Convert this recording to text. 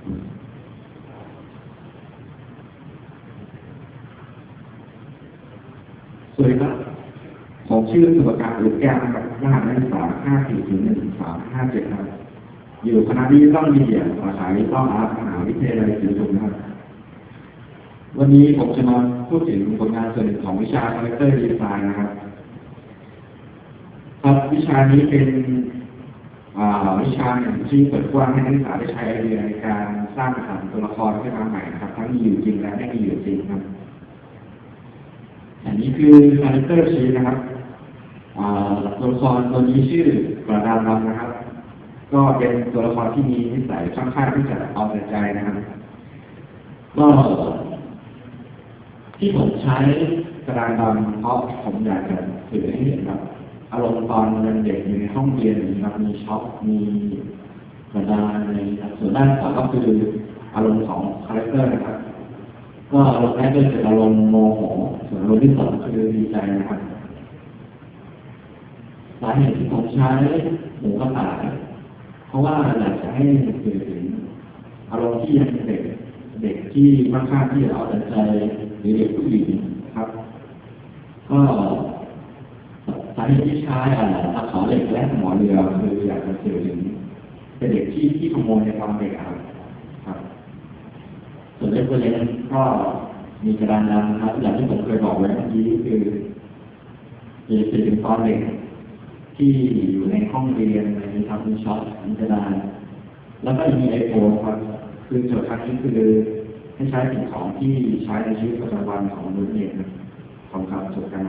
สวัสดีครับผมชื่อสุภการหรือแก้วกับหน้าหนึ่งสามห้า54ถึงสามห้าเจ็ดครับอยู่คณะนี้ต้องมีเดียสาขาดิจิตอลอาร์ตมหาวิทยาลัยศรีสุนนะครับ วันนี้ผมจะมาพูดถึงผลงานส่วนหนึ่งของวิชาคอมพิวเตอร์ดีไซน์นะครับครับวิชานี้เป็น วิชาหนึ่งที่เปิดกว้างให้นักศึกษาได้ใช้ไอเดียในการสร้างสรรค์ตัวละครขึ้นมาใหม่นะครับ ทั้งมีอยู่จริงและไม่มีอยู่จริงครับอันนี้คือคาแรคเตอร์ชีนะครับตัวละครตัวนี้ชื่อกระดานดำนะครับ ก็เป็นตัวละครที่มีนิสัยค่อนข้างที่จะเอาแต่ใจนะครับ ก็ที่ผมใช้กระดานดำเพราะผมอยากจะสื่อให้เห็นแบบ อารมณ์ตอนเป็นเด็กอยู่ในห้องเรียนนะครับมีช็อปมีกระดานอะไรนะส่วนด้านขวาก็คืออารมณ์ของคาแรคเตอร์นะครับ ก็อารมณ์แรกก็คืออารมณ์โมโหส่วนอารมณ์ที่สองคือดีใจนะครับสาเหตุที่ผมใช้หมูกระต่ายเพราะว่าอยากจะให้สื่อถึงอารมณ์ที่ยังเป็นเด็กเด็กที่ค่อนข้างที่จะเอาแต่ใจหรือเด็กผู้หญิงครับ ก็ ที่ใช้อ่าขอเหล็กและหมอเรือคืออยากจะสื่อถึงเป็นเด็กที่ที่ขโมยในความเด็กครับครับ ส่วนเล็กเล็กก็มีกระดานำนะครับอย่างที่ผมเคยบอกไว้เมื่อกี้คือจะสื่อถึงตอนเด็กที่อยู่ในห้องเรียนอะไรนี้ครับมีช็อตมีกระดานแล้วก็มีไอโฟนครับ คือโจทย์ครั้งนี้คือให้ใช้สิ่งของที่ใช้ในชีวิตประจำวันของมนุษย์เองของครับจบการ